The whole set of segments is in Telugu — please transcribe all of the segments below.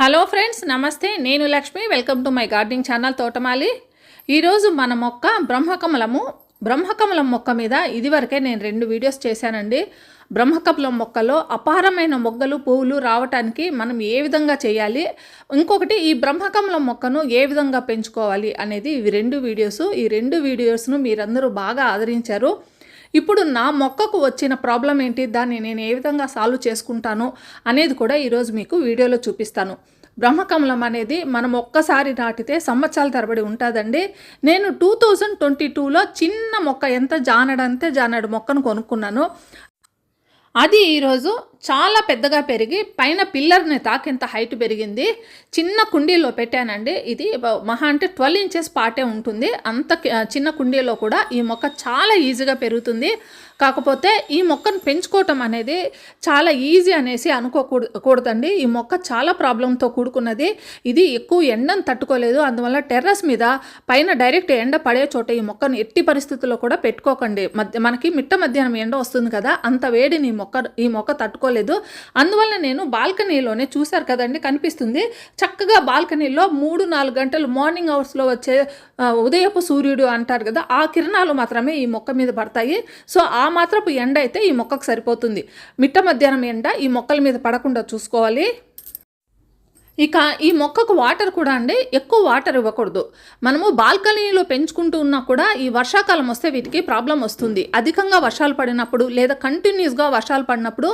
హలో ఫ్రెండ్స్ నమస్తే. నేను Lakshmi. Welcome to my gardening channel తోటమాలి ఈరోజు మన మొక్క బ్రహ్మకమలము. బ్రహ్మకమలం మొక్క మీద ఇదివరకే నేను రెండు వీడియోస్ చేశానండి. బ్రహ్మకమలం మొక్కలో అపారమైన మొగ్గలు పువ్వులు రావటానికి మనం ఏ విధంగా చేయాలి? ఇంకొకటి ఈ బ్రహ్మకమలం మొక్కను ఏ విధంగా పెంచుకోవాలి? అనేది ఇవి రెండు వీడియోస్ ఈ రెండు వీడియోస్ను మీరందరూ బాగా ఆదరించారు. ఇప్పుడు నా మొక్కకు వచ్చిన ప్రాబ్లం ఏంటి? దాన్ని నేను ఏ విధంగా సాల్వ్ చేసుకుంటాను? అనేది కూడా ఈరోజు మీకు వీడియోలో చూపిస్తాను. బ్రహ్మకమలం అనేది మనం ఒక్కసారి నాటితే సంవత్సరాల తరబడి ఉంటుందండి. నేను టూ థౌజండ్ ట్వంటీ టూలో చిన్న మొక్క ఎంత జానడంతే జానడు మొక్కను కొనుక్కున్నాను. అది ఈరోజు చాలా పెద్దగా పెరిగి పైన పిల్లర్ని తాకేంత హైట్ పెరిగింది. చిన్న కుండీలో పెట్టానండి. ఇది మహా అంటే ట్వెల్వ్ ఇంచెస్ పాటే ఉంటుంది. అంత చిన్న కుండీలో కూడా ఈ మొక్క చాలా ఈజీగా పెరుగుతుంది. కాకపోతే ఈ మొక్కను పెంచుకోవటం అనేది చాలా ఈజీ అనేసి అనుకోకూడదండి కూడదండి. ఈ మొక్క చాలా ప్రాబ్లంతో కూడుకున్నది. ఇది ఎక్కువ ఎండను తట్టుకోలేదు. అందువల్ల టెర్రస్ మీద పైన డైరెక్ట్ ఎండ పడే చోట ఈ మొక్కను ఎట్టి పరిస్థితుల్లో కూడా పెట్టుకోకండి. మధ్య మనకి మిట్ట మధ్యాహ్నం ఎండ వస్తుంది కదా అంత వేడిని ఈ మొక్క ఈ మొక్క తట్టుకో అనుకోలేదు అందువల్ల నేను బాల్కనీలోనే చూశారు కదండి కనిపిస్తుంది. చక్కగా బాల్కనీలో మూడు నాలుగు గంటలు మార్నింగ్ అవర్స్లో వచ్చే ఉదయపు సూర్యుడు అంటారు కదా ఆ కిరణాలు మాత్రమే ఈ మొక్క మీద పడతాయి. సో ఆ మాత్రపు ఎండ అయితే ఈ మొక్కకు సరిపోతుంది. మిట్ట మధ్యాహ్నం ఎండ ఈ మొక్కల మీద పడకుండా చూసుకోవాలి. ఇక ఈ మొక్కకు వాటర్ కూడా అండి ఎక్కువ వాటర్ ఇవ్వకూడదు. మనము బాల్కనీలో పెంచుకుంటూ ఉన్నా కూడా ఈ వర్షాకాలం వస్తే వీటికి ప్రాబ్లం వస్తుంది. అధికంగా వర్షాలు పడినప్పుడు లేదా కంటిన్యూస్గా వర్షాలు పడినప్పుడు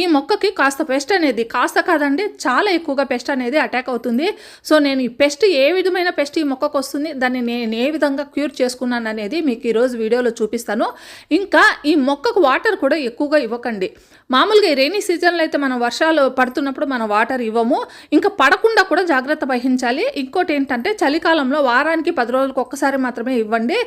ఈ మొక్కకి కాస్త పెస్ట్ అనేది కాస్త కాదండి చాలా ఎక్కువగా పెస్ట్ అనేది అటాక్ అవుతుంది. సో నేను ఈ పెస్ట్ ఏ విధమైన పెస్ట్ ఈ మొక్కకు వస్తుంది దాన్ని నేను ఏ విధంగా క్యూర్ చేసుకున్నాను అనేది మీకు ఈరోజు వీడియోలో చూపిస్తాను. ఇంకా ఈ మొక్కకు వాటర్ కూడా ఎక్కువగా ఇవ్వకండి. మామూలుగా ఈ రైనీ సీజన్లో అయితే మనం వర్షాలు పడుతున్నప్పుడు మనం వాటర్ ఇవ్వము. ఇంకా పడకుండా కూడా జాగ్రత్త వహించాలి. ఇంకోటి ఏంటంటే చలికాలంలో వారానికి పది రోజులకు ఒక్కసారి మాత్రమే ఇవ్వండి.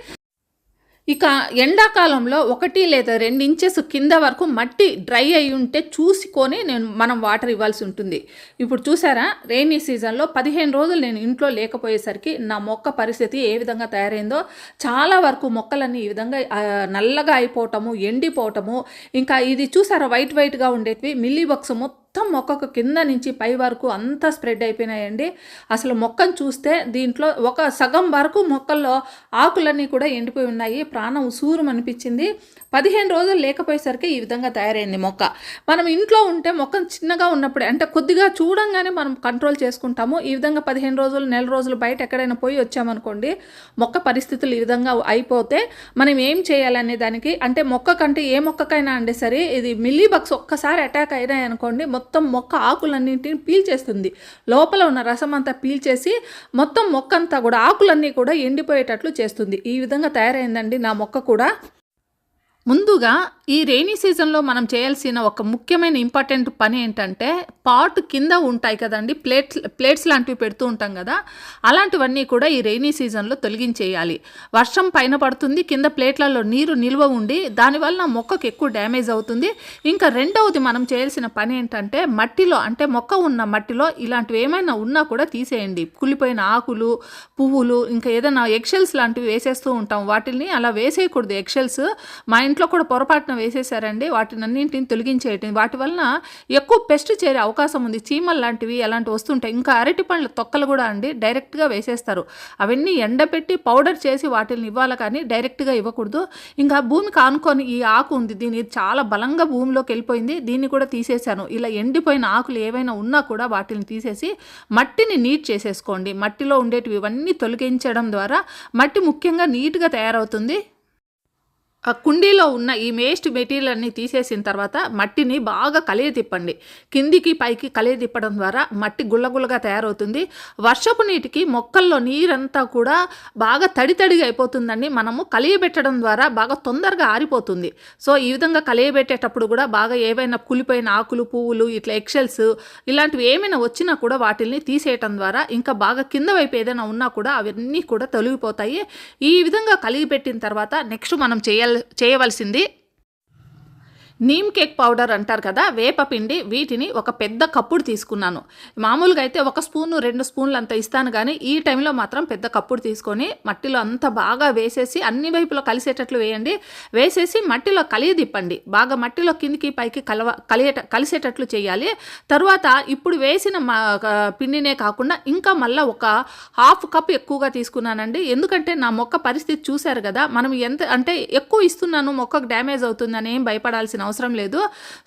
ఇక ఎండాకాలంలో ఒకటి లేదా రెండు ఇంచెస్ కింద వరకు మట్టి డ్రై అయి ఉంటే చూసుకొని నేను మనం వాటర్ ఇవ్వాల్సి ఉంటుంది. ఇప్పుడు చూసారా? రెయినీ సీజన్లో పదిహేను రోజులు నేను ఇంట్లో లేకపోయేసరికి నా మొక్క పరిస్థితి ఏ విధంగా తయారైందో చాలా వరకు మొక్కలన్నీ ఈ విధంగా నల్లగా అయిపోవటము ఎండిపోవటము ఇంకా ఇది చూసారా? వైట్ వైట్గా ఉండేటివి. మిల్లీ బక్స్ మొత్తం మొత్తం మొక్కకు కింద నుంచి పై వరకు అంతా స్ప్రెడ్ అయిపోయినాయండి. అసలు మొక్కను చూస్తే దీంట్లో ఒక సగం వరకు మొక్కల్లో ఆకులన్నీ కూడా ఎండిపోయి ఉన్నాయి. ప్రాణం ఉసూరం అనిపించింది పదిహేను రోజులు లేకపోయేసరికి ఈ విధంగా తయారైంది మొక్క. మనం ఇంట్లో ఉంటే మొక్క చిన్నగా ఉన్నప్పుడే అంటే కొద్దిగా చూడంగానే మనం కంట్రోల్ చేసుకుంటాము. ఈ విధంగా పదిహేను రోజులు నెల రోజులు బయట ఎక్కడైనా పోయి వచ్చామనుకోండి మొక్క పరిస్థితులు ఈ విధంగా అయిపోతే మనం ఏం చేయాలనే దానికి అంటే మొక్క కంటే ఏ మొక్కకైనా అండి సరే ఇది మిల్లీ బగ్స్ ఒక్కసారి అటాక్ అయినాయి అనుకోండి మొత్తం మొక్క ఆకులన్నింటిని పీల్చేస్తుంది. లోపల ఉన్న రసం అంతా పీల్చేసి మొత్తం మొక్క అంతా కూడా ఆకులన్నీ కూడా ఎండిపోయేటట్లు చేస్తుంది. ఈ విధంగా తయారైందండి నా మొక్క కూడా. ముందుగా ఈ రెయినీ సీజన్లో మనం చేయాల్సిన ఒక ముఖ్యమైన ఇంపార్టెంట్ పని ఏంటంటే పాట్ కింద ఉంటాయి కదండి ప్లేట్స్ ప్లేట్స్ లాంటివి పెడుతూ ఉంటాం కదా అలాంటివన్నీ కూడా ఈ రెయినీ సీజన్లో తొలగించేయాలి. వర్షం పైన పడుతుంది కింద ప్లేట్లలో నీరు నిల్వ ఉండి దానివల్ల మొక్కకు ఎక్కువ డ్యామేజ్ అవుతుంది. ఇంకా రెండవది మనం చేయాల్సిన పని ఏంటంటే మట్టిలో అంటే మొక్క ఉన్న మట్టిలో ఇలాంటివి ఏమైనా ఉన్నా కూడా తీసేయండి. కులిపోయిన ఆకులు పువ్వులు ఇంకా ఏదైనా ఎక్షెల్స్ లాంటివి వేసేస్తూ ఉంటాం. వాటిని అలా వేసేయకూడదు. ఎక్షెల్స్ మా ఇంట్లో కూడా పొరపాటున వేసేసారండి వాటిని అన్నింటిని తొలగించేయటం. వాటి వలన ఎక్కువ పెస్ట్ చేరే అవకాశం ఉంది. చీమలు లాంటివి అలాంటివి వస్తుంటాయి. ఇంకా అరటి పండ్ల తొక్కలు కూడా అండి డైరెక్ట్గా వేసేస్తారు. అవన్నీ ఎండబెట్టి పౌడర్ చేసి వాటిని ఇవ్వాలి కానీ డైరెక్ట్గా ఇవ్వకూడదు. ఇంకా భూమికి ఆనుకొని ఈ ఆకు ఉంది. దీని చాలా బలంగా భూమిలోకి వెళ్ళిపోయింది. దీన్ని కూడా తీసేశాను. ఇలా ఎండిపోయిన ఆకులు ఏవైనా ఉన్నా కూడా వాటిని తీసేసి మట్టిని నీట్ చేసేసుకోండి. మట్టిలో ఉండేటివి ఇవన్నీ తొలగించడం ద్వారా మట్టి ముఖ్యంగా నీట్గా తయారవుతుంది. కుండీలో ఉన్న ఈ వేస్ట్ మెటీరియల్ అన్ని తీసేసిన తర్వాత మట్టిని బాగా కలియ తిప్పండి. కిందికి పైకి కలియ తిప్పడం ద్వారా మట్టి గుల్లగుల్లగా తయారవుతుంది. వర్షపు నీటికి మొక్కల్లో నీరంతా కూడా బాగా తడి తడిగా అయిపోతుందండి. మనము కలియబెట్టడం ద్వారా బాగా తొందరగా ఆరిపోతుంది. సో ఈ విధంగా కలియబెట్టేటప్పుడు కూడా బాగా ఏవైనా కులిపోయిన ఆకులు పువ్వులు ఇట్లా ఎక్సెల్స్ ఇలాంటివి ఏమైనా వచ్చినా కూడా వాటిని తీసేయటం ద్వారా ఇంకా బాగా కింద వైపు ఏదైనా ఉన్నా కూడా అవన్నీ కూడా తొలగిపోతాయి. ఈ విధంగా కలిగి పెట్టిన తర్వాత నెక్స్ట్ మనం చేయాలి చేయవలసింది. నీమ్ కేక్ పౌడర్ అంటారు కదా వేపపిండి వీటిని ఒక పెద్ద కప్పుడు తీసుకున్నాను. మామూలుగా అయితే ఒక స్పూను రెండు స్పూన్లు అంత ఇస్తాను కానీ ఈ టైంలో మాత్రం పెద్ద కప్పుడు తీసుకొని మట్టిలో అంత బాగా వేసేసి అన్ని వైపులో కలిసేటట్లు వేయండి. వేసేసి మట్టిలో కలియదిప్పండి బాగా మట్టిలో కిందికి పైకి కలవ కలియట కలిసేటట్లు చేయాలి. తర్వాత ఇప్పుడు వేసిన మా- పిండినే కాకుండా ఇంకా మళ్ళీ ఒక హాఫ్ కప్ ఎక్కువగా తీసుకున్నానండి. ఎందుకంటే నా మొక్క పరిస్థితి చూశారు కదా మనం ఎంత అంటే ఎక్కువ ఇస్తున్నాను మొక్కకు డ్యామేజ్ అవుతుందని ఏం భయపడాల్సిన అవసరం లేదు.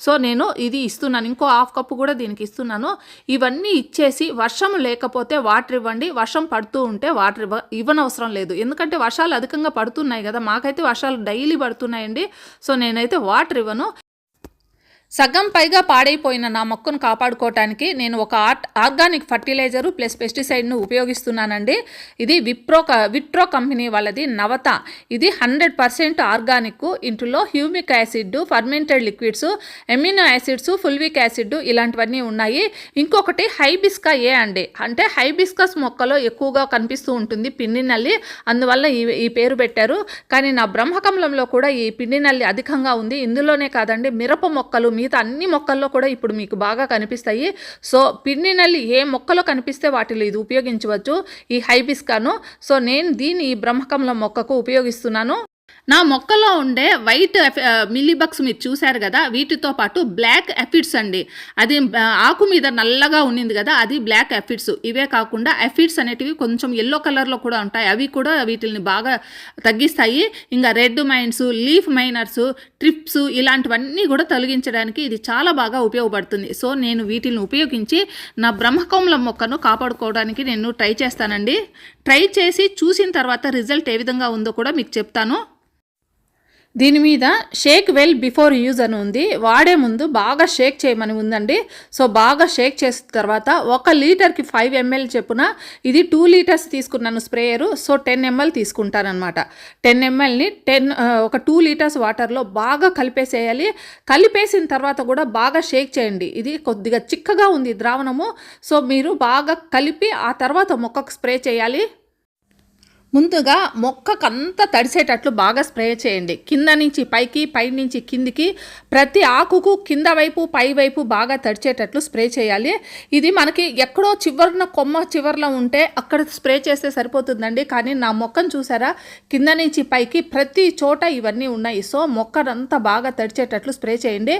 సో నేను ఇది ఇస్తున్నాను. ఇంకో హాఫ్ కప్ కూడా దీనికి ఇస్తున్నాను. ఇవన్నీ ఇచ్చేసి వర్షం లేకపోతే వాటర్ ఇవ్వండి. వర్షం పడుతూ ఉంటే వాటర్ ఇవ్వ ఇవ్వనవసరం లేదు. ఎందుకంటే వర్షాలు అధికంగా పడుతున్నాయి కదా. మాకైతే వర్షాలు డైలీ పడుతున్నాయండి. సో నేనైతే వాటర్ ఇవ్వను. సగం పైగా పాడైపోయిన నా మొక్కను కాపాడుకోవటానికి నేను ఒక ఆర్ట్ ఆర్గానిక్ ఫర్టిలైజరు ప్లస్ పెస్టిసైడ్ను ఉపయోగిస్తున్నానండి. ఇది విప్రో క- విట్రో కంపెనీ వాళ్ళది నవత. ఇది హండ్రెడ్ పర్సెంట్ ఆర్గానిక్ ఇంట్లో humic acid fermented liquids amino acids fulvic acid ఇలాంటివన్నీ ఉన్నాయి. ఇంకొకటి హైబిస్కా ఏ అండి? అంటే హైబిస్కస్ మొక్కలో ఎక్కువగా కనిపిస్తూ ఉంటుంది పిండి నల్లి. అందువల్ల ఈ ఈ పేరు పెట్టారు. కానీ నా బ్రహ్మకమలంలో కూడా ఈ పిండి నల్లి అధికంగా ఉంది. ఇందులోనే కాదండి మిరప మొక్కలు మిగతా అన్ని మొక్కల్లో కూడా ఇప్పుడు మీకు బాగా కనిపిస్తాయి. సో పిన్ని నల్లి ఏ మొక్కలో కనిపిస్తే వాటిలో ఇది ఉపయోగించవచ్చు. ఈ హైబిస్కాను. సో నేను దీన్ని ఈ బ్రహ్మకంలో మొక్కకు ఉపయోగిస్తున్నాను. నా మొక్కలో ఉండే వైట్ మిల్లీబగ్స్ మీరు చూశారు కదా వీటితో పాటు బ్లాక్ ఎఫిడ్స్ అండి. అది ఆకు మీద నల్లగా ఉన్నింది కదా అది బ్లాక్ ఎఫిడ్స్. ఇవే కాకుండా ఎఫిడ్స్ అనేటివి కొంచెం ఎల్లో కలర్లో కూడా ఉంటాయి. అవి కూడా వీటిని బాగా తగ్గిస్తాయి. ఇంకా red mites leaf miners thrips ఇలాంటివన్నీ కూడా తొలగించడానికి ఇది చాలా బాగా ఉపయోగపడుతుంది. సో నేను వీటిని ఉపయోగించి నా బ్రహ్మకోమల మొక్కను కాపాడుకోవడానికి నేను ట్రై చేస్తానండి. ట్రై చేసి చూసిన తర్వాత రిజల్ట్ ఏ విధంగా ఉందో కూడా మీకు చెప్తాను. దీని మీద షేక్ వెల్ బిఫోర్ యూజ్ అని ఉంది. వాడే ముందు బాగా షేక్ చేయమని ఉందండి. సో బాగా షేక్ చేసిన తర్వాత ఒక లీటర్కి ఫైవ్ ఎంఎల్ చెప్పున ఇది టూ లీటర్స్ తీసుకున్నాను స్ప్రేయరు. సో టెన్ ఎంఎల్ తీసుకుంటానమాట టెన్ ఎంఎల్ని టెన్ ఒక టూ లీటర్స్ వాటర్లో బాగా కలిపేసేయాలి. కలిపేసిన తర్వాత కూడా బాగా షేక్ చేయండి. ఇది కొద్దిగా చిక్కగా ఉంది ద్రావణము. సో మీరు బాగా కలిపి ఆ తర్వాత మొక్కకు స్ప్రే చేయాలి. ముందుగా మొక్కకంతా తడిసేటట్లు బాగా స్ప్రే చేయండి. కింద నుంచి పైకి పై నుంచి కిందికి ప్రతి ఆకుకు కింద వైపు పై వైపు బాగా తడిచేటట్లు స్ప్రే చేయాలి. ఇది మనకి ఎక్కడో చివరిన కొమ్మ చివరిలో ఉంటే అక్కడ స్ప్రే చేస్తే సరిపోతుందండి. కానీ నా మొక్కను చూసారా? కింద నుంచి పైకి ప్రతి చోట ఇవన్నీ ఉన్నాయి. సో మొక్కనంతా బాగా తడిచేటట్లు స్ప్రే చేయండి.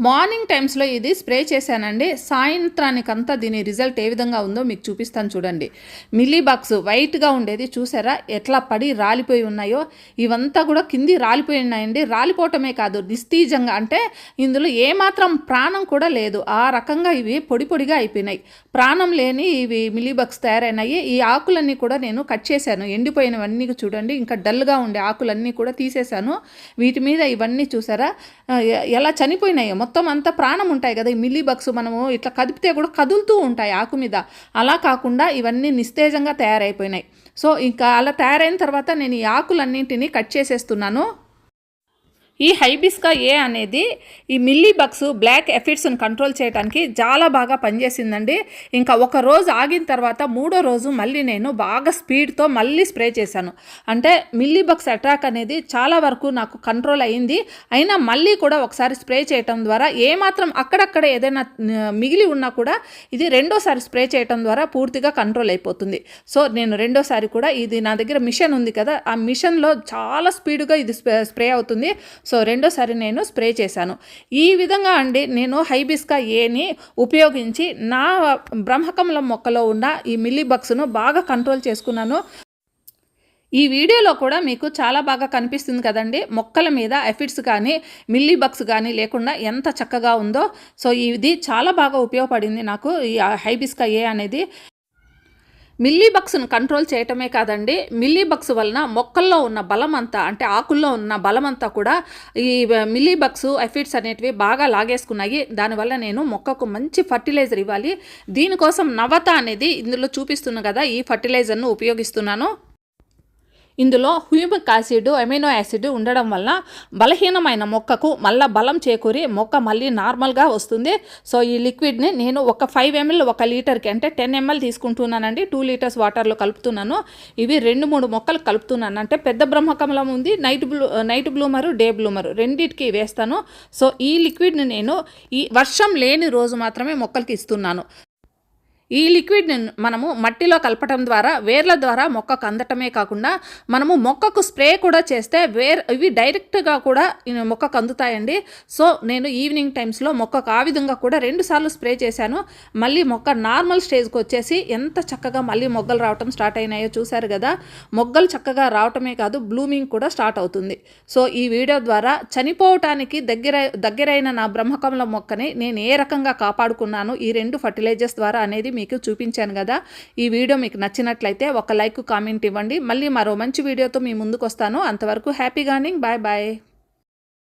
మార్నింగ్ టైమ్స్లో ఇది స్ప్రే చేశానండి. సాయంత్రానికంతా దీని రిజల్ట్ ఏ విధంగా ఉందో మీకు చూపిస్తాను చూడండి. మిల్లీ బాక్స్ వైట్గా ఉండేది చూసారా? ఎట్లా పడి రాలిపోయి ఉన్నాయో? ఇవంతా కూడా కింది రాలిపోయి ఉన్నాయండి రాలిపోవటమే కాదు నిస్తీజంగా అంటే ఇందులో ఏమాత్రం ప్రాణం కూడా లేదు. ఆ రకంగా ఇవి పొడి పొడిగా అయిపోయినాయి. ప్రాణం లేని ఇవి మిల్లీ బాక్స్ తయారైనాయి. ఈ ఆకులన్నీ కూడా నేను కట్ చేశాను. ఎండిపోయినవన్నీ చూడండి. ఇంకా డల్గా ఉండే ఆకులన్నీ కూడా తీసేశాను. వీటి మీద ఇవన్నీ చూసారా? ఎలా చనిపోయినాయో మొత్తం అంతా ప్రాణం ఉంటాయి కదా ఈ మిల్లీ బగ్స్ మనము ఇట్లా కదిపితే కూడా కదులుతూ ఉంటాయి ఆకు మీద. అలా కాకుండా ఇవన్నీ నిస్తేజంగా తయారైపోయినాయి. సో ఇంకా అలా తయారైన తర్వాత నేను ఈ ఆకులన్నింటినీ కట్ చేసేస్తున్నాను. ఈ హైబిస్కా ఏ అనేది ఈ మిల్లీ బగ్స్ బ్లాక్ ఎఫిడ్స్ని కంట్రోల్ చేయడానికి చాలా బాగా పనిచేసిందండి. ఇంకా ఒక రోజు ఆగిన తర్వాత మూడో రోజు మళ్ళీ నేను బాగా స్పీడ్తో మళ్ళీ స్ప్రే చేశాను. అంటే మిల్లీ బగ్స్ అటాక్ అనేది చాలా వరకు నాకు కంట్రోల్ అయింది అయినా మళ్ళీ కూడా ఒకసారి స్ప్రే చేయటం ద్వారా ఏమాత్రం అక్కడక్కడ ఏదైనా మిగిలి ఉన్నా కూడా ఇది రెండోసారి స్ప్రే చేయటం ద్వారా పూర్తిగా కంట్రోల్ అయిపోతుంది. సో నేను రెండోసారి కూడా ఇది నా దగ్గర మిషన్ ఉంది కదా ఆ మిషన్లో చాలా స్పీడ్గా ఇది స్ప్రే అవుతుంది. సో రెండోసారి నేను స్ప్రే చేశాను. ఈ విధంగా అండి నేను హైబిస్కా ఏని ఉపయోగించి నా బ్రహ్మకమలం మొక్కలో ఉన్న ఈ మిల్లీ బగ్స్ను బాగా కంట్రోల్ చేసుకున్నాను. ఈ వీడియోలో కూడా మీకు చాలా బాగా కనిపిస్తుంది కదండి. మొక్కల మీద ఎఫిడ్స్ కానీ మిల్లీ బగ్స్ కానీ లేకుండా ఎంత చక్కగా ఉందో. సో ఇది చాలా బాగా ఉపయోగపడింది నాకు ఈ హైబిస్కా ఏ అనేది. మిల్లీ బగ్స్ను కంట్రోల్ చేయటమే కాదండి. మిల్లీ బగ్స్ వలన మొక్కల్లో ఉన్న బలం అంతా అంటే ఆకుల్లో ఉన్న బలం అంతా కూడా ఈ మిల్లీ బగ్స్ ఎఫిడ్స్ అనేటివి బాగా లాగేసుకున్నాయి. దానివల్ల నేను మొక్కకు మంచి ఫర్టిలైజర్ ఇవ్వాలి. దీనికోసం నవత అనేది ఇందులో చూపిస్తున్నాను కదా ఈ ఫర్టిలైజర్ను ఉపయోగిస్తున్నాను. ఇందులో హ్యూమిక్ యాసిడ్ అమైనో యాసిడ్ ఉండడం వల్ల బలహీనమైన మొక్కకు మళ్ళా బలం చేకూరి మొక్క మళ్ళీ నార్మల్గా వస్తుంది. సో ఈ లిక్విడ్ని నేను ఒక ఫైవ్ ఎంఎల్ ఒక లీటర్కి అంటే టెన్ ఎంఎల్ తీసుకుంటున్నానండి. టూ లీటర్స్ వాటర్లో కలుపుతున్నాను. ఇవి రెండు మూడు మొక్కలు కలుపుతున్నాను. అంటే పెద్ద బ్రహ్మకమలం ఉంది night blue night bloomer day bloomer రెండింటికి వేస్తాను. సో ఈ లిక్విడ్ని నేను ఈ వర్షం లేని రోజు మాత్రమే మొక్కలకి ఇస్తున్నాను. ఈ లిక్విడ్ని మనము మట్టిలో కలపటం ద్వారా వేర్ల ద్వారా మొక్కకు అందటమే కాకుండా మనము మొక్కకు స్ప్రే కూడా చేస్తే వేర్ ఇవి డైరెక్ట్గా కూడా మొక్కకు అందుతాయండి. సో నేను ఈవినింగ్ టైమ్స్లో మొక్కకు ఆ విధంగా కూడా రెండు సార్లు స్ప్రే చేశాను. మళ్ళీ మొక్క నార్మల్ స్టేజ్కి వచ్చేసి ఎంత చక్కగా మళ్ళీ మొగ్గలు రావటం స్టార్ట్ అయినాయో చూశారు కదా మొగ్గలు చక్కగా రావటమే కాదు బ్లూమింగ్ కూడా స్టార్ట్ అవుతుంది. సో ఈ వీడియో ద్వారా చనిపోవటానికి దగ్గర దగ్గరైన నా బ్రహ్మకమల మొక్కని నేను ఏ రకంగా కాపాడుకున్నాను ఈ రెండు ఫర్టిలైజర్స్ ద్వారా అనేది మీకు చూపించాను కదా. ఈ వీడియో మీకు నచ్చినట్లయితే ఒక లైక్ కామెంట్ ఇవ్వండి. మళ్ళీ మరో మంచి వీడియోతో మీ ముందుకు వస్తాను. అంతవరకు హ్యాపీ గార్నింగ్ బాయ్ బాయ్.